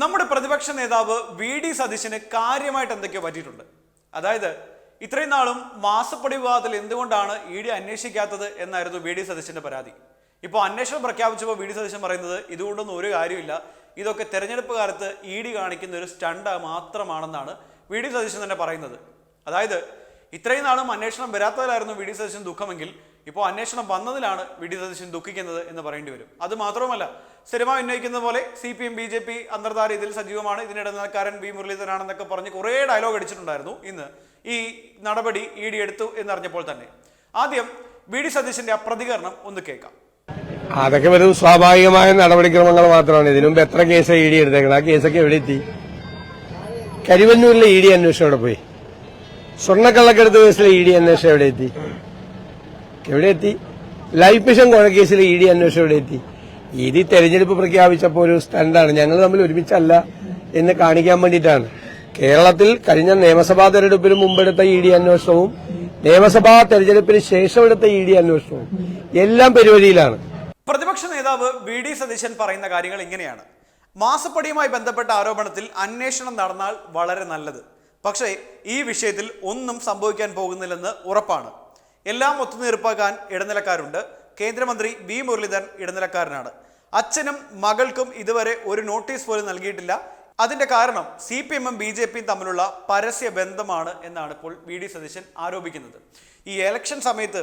നമ്മുടെ പ്രതിപക്ഷ നേതാവ് വി ഡി സതീശന് കാര്യമായിട്ട് എന്തൊക്കെയോ പറ്റിയിട്ടുണ്ട്. അതായത് ഇത്രയും നാളും മാസപ്പടി വിവാദത്തിൽ എന്തുകൊണ്ടാണ് ഇ ഡി അന്വേഷിക്കാത്തത് എന്നായിരുന്നു വി ഡി സതീശന്റെ പരാതി. ഇപ്പോൾ അന്വേഷണം പ്രഖ്യാപിച്ചപ്പോൾ വി ഡി സതീശൻ പറയുന്നത് ഇതുകൊണ്ടൊന്നും ഒരു കാര്യമില്ല. ഇതൊക്കെ തെരഞ്ഞെടുപ്പ് കാലത്ത് ഇ ഡി കാണിക്കുന്ന ഒരു സ്റ്റണ്ട് മാത്രമാണെന്നാണ് വി ഡി സതീശൻ തന്നെ പറയുന്നത്. അതായത് ഇത്രയും നാളും അന്വേഷണം വരാത്തതിലായിരുന്നു വി ഡി സതീശൻ ദുഃഖമെങ്കിൽ ഇപ്പോൾ അന്വേഷണം വന്നതിലാണ് വി ഡി സതീശൻ ദുഃഖിക്കുന്നത് എന്ന് പറയേണ്ടി വരും. അത് മാത്രവുമല്ല സ്ഥിരമായി ഉന്നയിക്കുന്ന പോലെ C P M B J P അന്തർധാര ഇതിൽ സജീവമാണ്. ഇതിനിടെ നിലക്കാരൻ വി മുരളീധരനാണെന്നൊക്കെ പറഞ്ഞ് കുറേ ഡയലോഗ് അടിച്ചിട്ടുണ്ടായിരുന്നു ഇന്ന്. ഈ നടപടി ഇ ഡി എടുത്തു എന്നറിഞ്ഞപ്പോൾ തന്നെ. ആദ്യം വി ഡി സതീശന്റെ ആ പ്രതികരണം ഒന്ന് കേൾക്കാം. അതൊക്കെ വെറും സ്വാഭാവികമായ നടപടിക്രമങ്ങൾ മാത്രമാണ്. ഇതിനു മുമ്പ് എത്ര കേസ് ഇ ഡി എടുത്തേക്കണം ആ കേസൊക്കെ എവിടെ എത്തി കരിവന്നൂരിലെ ഇ ഡി അന്വേഷണം അവിടെ പോയി. സ്വർണക്കള്ളക്കടത്ത് കേസിലെ ഇ ഡി അന്വേഷണം എവിടെ എത്തി? എവിടെ എത്തി? ലൈഫ് മിഷൻ കൊലക്കേസിലെ ഇ ഡി അന്വേഷണം എവിടെ എത്തി? ഇ ഡി തെരഞ്ഞെടുപ്പ് പ്രഖ്യാപിച്ചപ്പോൾ ഒരു സ്റ്റണ്ടാണ്. ഞങ്ങൾ തമ്മിൽ ഒരുമിച്ചല്ല എന്ന് കാണിക്കാൻ വേണ്ടിയിട്ടാണ്. കേരളത്തിൽ കഴിഞ്ഞ നിയമസഭാ തെരഞ്ഞെടുപ്പിന് മുമ്പെടുത്ത ഇ ഡി അന്വേഷണവും നിയമസഭാ തെരഞ്ഞെടുപ്പിന് ശേഷം എടുത്ത ഇ ഡി അന്വേഷണവും എല്ലാം പരിപാടിയിലാണ് പ്രതിപക്ഷ നേതാവ് വി ഡി സതീശൻ പറയുന്ന കാര്യങ്ങൾ ഇങ്ങനെയാണ്. മാസപ്പടിയുമായി ബന്ധപ്പെട്ട ആരോപണത്തിൽ അന്വേഷണം നടന്നാൽ വളരെ നല്ലത്. പക്ഷേ ഈ വിഷയത്തിൽ ഒന്നും സംഭവിക്കാൻ പോകുന്നില്ലെന്ന് ഉറപ്പാണ്. എല്ലാം ഒത്തുതീർപ്പാക്കാൻ ഇടനിലക്കാരുണ്ട്. കേന്ദ്രമന്ത്രി വി മുരളീധരൻ ഇടനിലക്കാരനാണ്. അച്ഛനും മകൾക്കും ഇതുവരെ ഒരു നോട്ടീസ് പോലും നൽകിയിട്ടില്ല. അതിന്റെ കാരണം സി പി എമ്മും ബി ജെ പിയും തമ്മിലുള്ള പരസ്യ ബന്ധമാണ് എന്നാണ് ഇപ്പോൾ വി ഡി സതീശൻ ആരോപിക്കുന്നത്. ഈ എലക്ഷൻ സമയത്ത്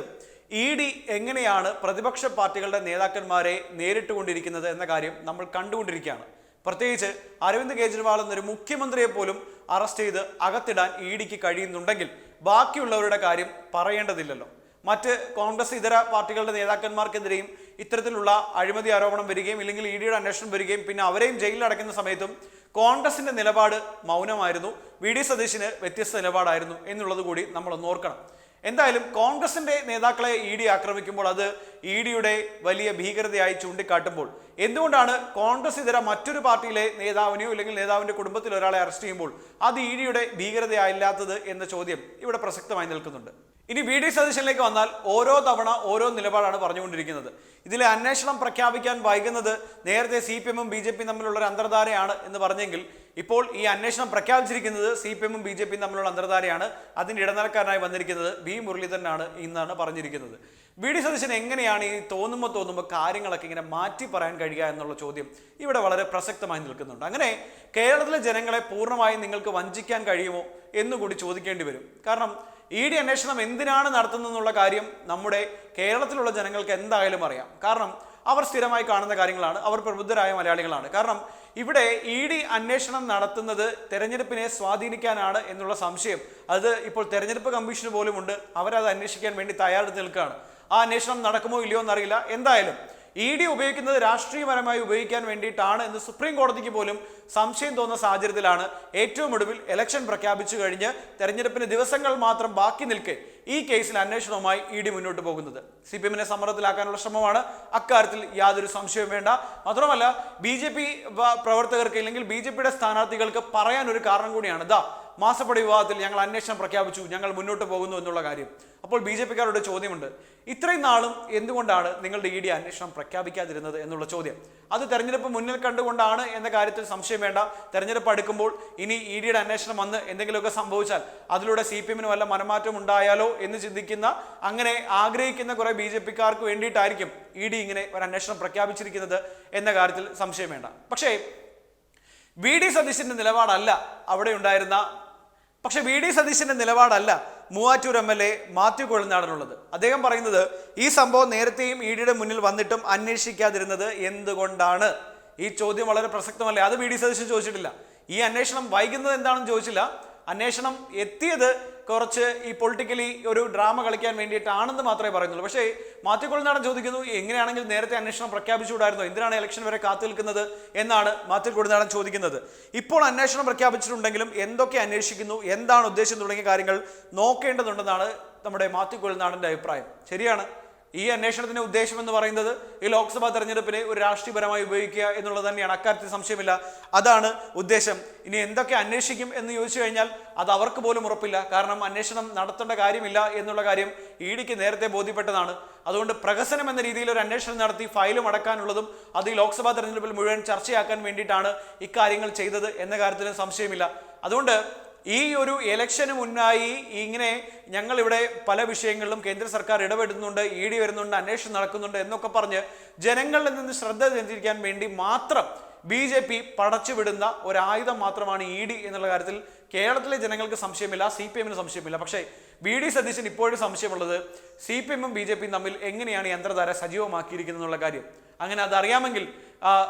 ഇ ഡി എങ്ങനെയാണ് പ്രതിപക്ഷ പാർട്ടികളുടെ നേതാക്കന്മാരെ നേരിട്ടുകൊണ്ടിരിക്കുന്നത് എന്ന കാര്യം നമ്മൾ കണ്ടുകൊണ്ടിരിക്കുകയാണ്. പ്രത്യേകിച്ച് അരവിന്ദ് കെജ്രിവാൾ എന്നൊരു മുഖ്യമന്ത്രിയെ പോലും അറസ്റ്റ് ചെയ്ത് അകത്തിടാൻ ഇ ഡിക്ക് കഴിയുന്നുണ്ടെങ്കിൽ ബാക്കിയുള്ളവരുടെ കാര്യം പറയേണ്ടതില്ലല്ലോ. മറ്റ് കോൺഗ്രസ് ഇതര പാർട്ടികളുടെ നേതാക്കന്മാർക്കെതിരെയും ഇത്തരത്തിലുള്ള അഴിമതി ആരോപണം വരികയും ഇല്ലെങ്കിൽ ഇ ഡിയുടെ അന്വേഷണം വരികയും പിന്നെ അവരെയും ജയിലിൽ അടയ്ക്കുന്ന സമയത്തും കോൺഗ്രസിന്റെ നിലപാട് മൗനമായിരുന്നു. വി. ഡി. സതീശിന് വ്യത്യസ്ത നിലപാടായിരുന്നു എന്നുള്ളത് കൂടി നമ്മളൊന്ന് ഓർക്കണം. എന്തായാലും കോൺഗ്രസിന്റെ നേതാക്കളെ ഇ ഡി ആക്രമിക്കുമ്പോൾ അത് ഇ ഡിയുടെ വലിയ ഭീകരതയായി ചൂണ്ടിക്കാട്ടുമ്പോൾ എന്തുകൊണ്ടാണ് കോൺഗ്രസ് ഇതര മറ്റൊരു പാർട്ടിയിലെ നേതാവിനെയോ അല്ലെങ്കിൽ നേതാവിന്റെ കുടുംബത്തിൽ ഒരാളെ അറസ്റ്റ് ചെയ്യുമ്പോൾ അത് ഇ ഡിയുടെ ഭീകരതയായില്ലാത്തത് എന്ന ചോദ്യം ഇവിടെ പ്രസക്തമായി നിൽക്കുന്നുണ്ട്. ഇനി വി ഡി സതീശനിലേക്ക് വന്നാൽ ഓരോ തവണ ഓരോ നിലപാടാണ് പറഞ്ഞുകൊണ്ടിരിക്കുന്നത്. ഇതിലെ അന്വേഷണം പ്രഖ്യാപിക്കാൻ വൈകുന്നത് നേരത്തെ സി പി എമ്മും ബി ജെ പിയും തമ്മിലുള്ള ഒരു അന്തർധാരയാണ് എന്ന് പറഞ്ഞെങ്കിൽ ഇപ്പോൾ ഈ അന്വേഷണം പ്രഖ്യാപിച്ചിരിക്കുന്നത് സി പി എമ്മും ബി ജെ പിയും തമ്മിലുള്ള അന്തർധാരയാണ്. അതിന്റെ ഇടനിലക്കാരനായി വന്നിരിക്കുന്നത് ബി മുരളീധരനാണ് ഇന്നാണ് പറഞ്ഞിരിക്കുന്നത്. വി ഡി സതീശൻ എങ്ങനെയാണ് ഈ തോന്നുമ്പോൾ തോന്നുമ്പോൾ കാര്യങ്ങളൊക്കെ ഇങ്ങനെ മാറ്റി പറയാൻ കഴിയുക എന്നുള്ള ചോദ്യം ഇവിടെ വളരെ പ്രസക്തമായി നിൽക്കുന്നുണ്ട്. അങ്ങനെ കേരളത്തിലെ ജനങ്ങളെ പൂർണമായും നിങ്ങൾക്ക് വഞ്ചിക്കാൻ കഴിയുമോ എന്നുകൂടി ചോദിക്കേണ്ടി വരും. കാരണം ഇ ഡി അന്വേഷണം എന്തിനാണ് നടത്തുന്നതെന്നുള്ള കാര്യം നമ്മുടെ കേരളത്തിലുള്ള ജനങ്ങൾക്ക് എന്തായാലും അറിയാം. കാരണം അവർ സ്ഥിരമായി കാണുന്ന കാര്യങ്ങളാണ്. അവർ പ്രബുദ്ധരായ മലയാളികളാണ്. കാരണം ഇവിടെ ഇ ഡി അന്വേഷണം നടത്തുന്നത് തെരഞ്ഞെടുപ്പിനെ സ്വാധീനിക്കാനാണ് എന്നുള്ള സംശയം. അത് ഇപ്പോൾ തെരഞ്ഞെടുപ്പ് കമ്മീഷന് പോലും ഉണ്ട് അവരത് അന്വേഷിക്കാൻ വേണ്ടി തയ്യാറെടുത്ത് നിൽക്കുകയാണ്. ആ അന്വേഷണം നടക്കുമോ ഇല്ലയോ എന്നറിയില്ല. എന്തായാലും ഇ ഡി ഉപയോഗിക്കുന്നത് രാഷ്ട്രീയപരമായി ഉപയോഗിക്കാൻ വേണ്ടിയിട്ടാണ് എന്ന് സുപ്രീം കോടതിക്ക് പോലും സംശയം തോന്നുന്ന സാഹചര്യത്തിലാണ് ഏറ്റവും ഒടുവിൽ ഇലക്ഷൻ പ്രഖ്യാപിച്ചു കഴിഞ്ഞ് തെരഞ്ഞെടുപ്പിന് ദിവസങ്ങൾ മാത്രം ബാക്കി നിൽക്കെ ഈ കേസിൽ അന്വേഷണവുമായി ഇ ഡി മുന്നോട്ട് പോകുന്നത്. സി പി എമ്മിനെ സമ്മർദ്ദത്തിലാക്കാനുള്ള ശ്രമമാണ്. അക്കാര്യത്തിൽ യാതൊരു സംശയവും വേണ്ട. മാത്രമല്ല ബി ജെ പി പ്രവർത്തകർക്ക് ഇല്ലെങ്കിൽ ബി ജെ പിയുടെ സ്ഥാനാർത്ഥികൾക്ക് പറയാൻ ഒരു കാരണം കൂടിയാണ്. ദാ മാസപ്പടി വിവാദത്തിൽ ഞങ്ങൾ അന്വേഷണം പ്രഖ്യാപിച്ചു ഞങ്ങൾ മുന്നോട്ട് പോകുന്നു എന്നുള്ള കാര്യം. അപ്പോൾ ബി ജെ പിക്കാരുടെ ചോദ്യമുണ്ട്. ഇത്രയും നാളും എന്തുകൊണ്ടാണ് നിങ്ങളുടെ ഇ ഡി അന്വേഷണം പ്രഖ്യാപിക്കാതിരുന്നത് എന്നുള്ള ചോദ്യം. അത് തെരഞ്ഞെടുപ്പ് മുന്നിൽ കണ്ടുകൊണ്ടാണ് എന്ന കാര്യത്തിൽ സംശയം വേണ്ട. തെരഞ്ഞെടുപ്പ് അടുക്കുമ്പോൾ ഇനി ഇ ഡിയുടെ അന്വേഷണം വന്ന് എന്തെങ്കിലുമൊക്കെ സംഭവിച്ചാൽ അതിലൂടെ സി പി എമ്മിന് വല്ല മനമാറ്റം ഉണ്ടായാലോ എന്ന് ചിന്തിക്കുന്ന അങ്ങനെ ആഗ്രഹിക്കുന്ന കുറേ ബി ജെ പിക്കാർക്ക് വേണ്ടിയിട്ടായിരിക്കും ഇ ഡി ഇങ്ങനെ ഒരു അന്വേഷണം പ്രഖ്യാപിച്ചിരിക്കുന്നത് എന്ന കാര്യത്തിൽ സംശയം വേണ്ട. പക്ഷേ വി ഡി സതീശന്റെ നിലപാടല്ല അവിടെ ഉണ്ടായിരുന്ന. പക്ഷെ വി ഡി സതീശന്റെ നിലപാടല്ല Moovattur M L A Mathew കൊഴുന്നാടനുള്ളത് അദ്ദേഹം പറയുന്നത് ഈ സംഭവം നേരത്തെയും ഇ ഡിയുടെ മുന്നിൽ വന്നിട്ടും അന്വേഷിക്കാതിരുന്നത് എന്തുകൊണ്ടാണ്? ഈ ചോദ്യം വളരെ പ്രസക്തമല്ലേ? അത് വി ഡി സതീശൻ ചോദിച്ചിട്ടില്ല. ഈ അന്വേഷണം വൈകുന്നത് എന്താണെന്ന് ചോദിച്ചില്ല. അന്വേഷണം എത്തിയത് കുറച്ച് ഈ പൊളിറ്റിക്കലി ഒരു ഡ്രാമ കളിക്കാൻ വേണ്ടിയിട്ടാണെന്ന് മാത്രമേ പറയുന്നുള്ളൂ. പക്ഷേ മാത്യു കൊഴുനാടൻ ചോദിക്കുന്നു എങ്ങനെയാണെങ്കിൽ നേരത്തെ അന്വേഷണം പ്രഖ്യാപിച്ചുകൂടായിരുന്നോ? എന്തിനാണ് ഇലക്ഷൻ വരെ കാത്തു നിൽക്കുന്നത് എന്നാണ് മാത്യു കൊഴുനാടൻ ചോദിക്കുന്നത്. ഇപ്പോൾ അന്വേഷണം പ്രഖ്യാപിച്ചിട്ടുണ്ടെങ്കിലും എന്തൊക്കെ അന്വേഷിക്കുന്നു എന്താണ് ഉദ്ദേശം തുടങ്ങിയ കാര്യങ്ങൾ നോക്കേണ്ടതുണ്ടെന്നാണ് നമ്മുടെ മാത്യു കൊഴുനാടന്റെ അഭിപ്രായം. ശരിയാണ്? ഈ അന്വേഷണത്തിന്റെ ഉദ്ദേശം എന്ന് പറയുന്നത് ഈ ലോക്സഭാ തെരഞ്ഞെടുപ്പിനെ ഒരു രാഷ്ട്രീയപരമായി ഉപയോഗിക്കുക എന്നുള്ളത് തന്നെയാണ്. അക്കാര്യത്തിൽ സംശയമില്ല. അതാണ് ഉദ്ദേശം. ഇനി എന്തൊക്കെ അന്വേഷിക്കും എന്ന് ചോദിച്ചു കഴിഞ്ഞാൽ അത് അവർക്ക് പോലും ഉറപ്പില്ല. കാരണം അന്വേഷണം നടത്തേണ്ട കാര്യമില്ല എന്നുള്ള കാര്യം ഇ ഡിക്ക് നേരത്തെ ബോധ്യപ്പെട്ടതാണ്. അതുകൊണ്ട് പ്രഹസനം എന്ന രീതിയിൽ ഒരു അന്വേഷണം നടത്തി ഫയലും അടക്കാനുള്ളതും അത് ഈ ലോക്സഭാ തെരഞ്ഞെടുപ്പിൽ മുഴുവൻ ചർച്ചയാക്കാൻ വേണ്ടിയിട്ടാണ് ഇക്കാര്യങ്ങൾ ചെയ്തത് എന്ന കാര്യത്തിലും സംശയമില്ല. അതുകൊണ്ട് ഈ ഒരു ഇലക്ഷന് മുന്നായി ഇങ്ങനെ ഞങ്ങളിവിടെ പല വിഷയങ്ങളിലും കേന്ദ്ര സർക്കാർ ഇടപെടുന്നുണ്ട് ഇ ഡി വരുന്നുണ്ട് അന്വേഷണം നടക്കുന്നുണ്ട് എന്നൊക്കെ പറഞ്ഞ് ജനങ്ങളിൽ നിന്ന് ശ്രദ്ധ കേന്ദ്രീകരിക്കാൻ വേണ്ടി മാത്രം ബി ജെ പി പടച്ചുവിടുന്ന ഒരായുധം മാത്രമാണ് ഇ ഡി എന്നുള്ള കാര്യത്തിൽ കേരളത്തിലെ ജനങ്ങൾക്ക് സംശയമില്ല സി പി എമ്മിന് സംശയമില്ല. പക്ഷേ ബി ഡി സതീശൻ ഇപ്പോഴും സംശയമുള്ളത് സി പി എമ്മും ബി ജെ പിയും തമ്മിൽ എങ്ങനെയാണ് യന്ത്രധാര സജീവമാക്കിയിരിക്കുന്നത് എന്നുള്ള കാര്യം. അങ്ങനെ അതറിയാമെങ്കിൽ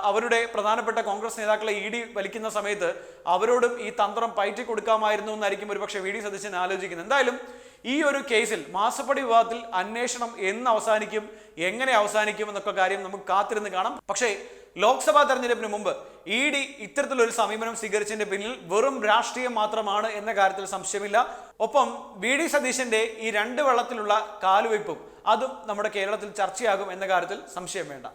അവരുടെ പ്രധാനപ്പെട്ട കോൺഗ്രസ് നേതാക്കളെ ഇ ഡി വലിക്കുന്ന സമയത്ത് അവരോടും ഈ തന്ത്രം പയറ്റി കൊടുക്കാമായിരുന്നു എന്നായിരിക്കും ഒരുപക്ഷെ വി ഡി സതീശൻ ആലോചിക്കുന്നത്. എന്തായാലും ഈ ഒരു കേസിൽ മാസപ്പടി വിവാദത്തിൽ അന്വേഷണം എന്ന് അവസാനിക്കും എങ്ങനെ അവസാനിക്കും എന്നൊക്കെ കാര്യം നമുക്ക് കാത്തിരുന്ന് കാണാം. പക്ഷേ ലോക്സഭാ തെരഞ്ഞെടുപ്പിന് മുമ്പ് ഇ ഡി ഇത്തരത്തിലൊരു സമീപനം സ്വീകരിച്ചതിന്റെ പിന്നിൽ വെറും രാഷ്ട്രീയം മാത്രമാണ് എന്ന കാര്യത്തിൽ സംശയമില്ല. ഒപ്പം വി ഡി സതീശന്റെ ഈ രണ്ട് വെള്ളത്തിലുള്ള കാലുവയ്പും അതും നമ്മുടെ കേരളത്തിൽ ചർച്ചയാകും എന്ന കാര്യത്തിൽ സംശയം വേണ്ട.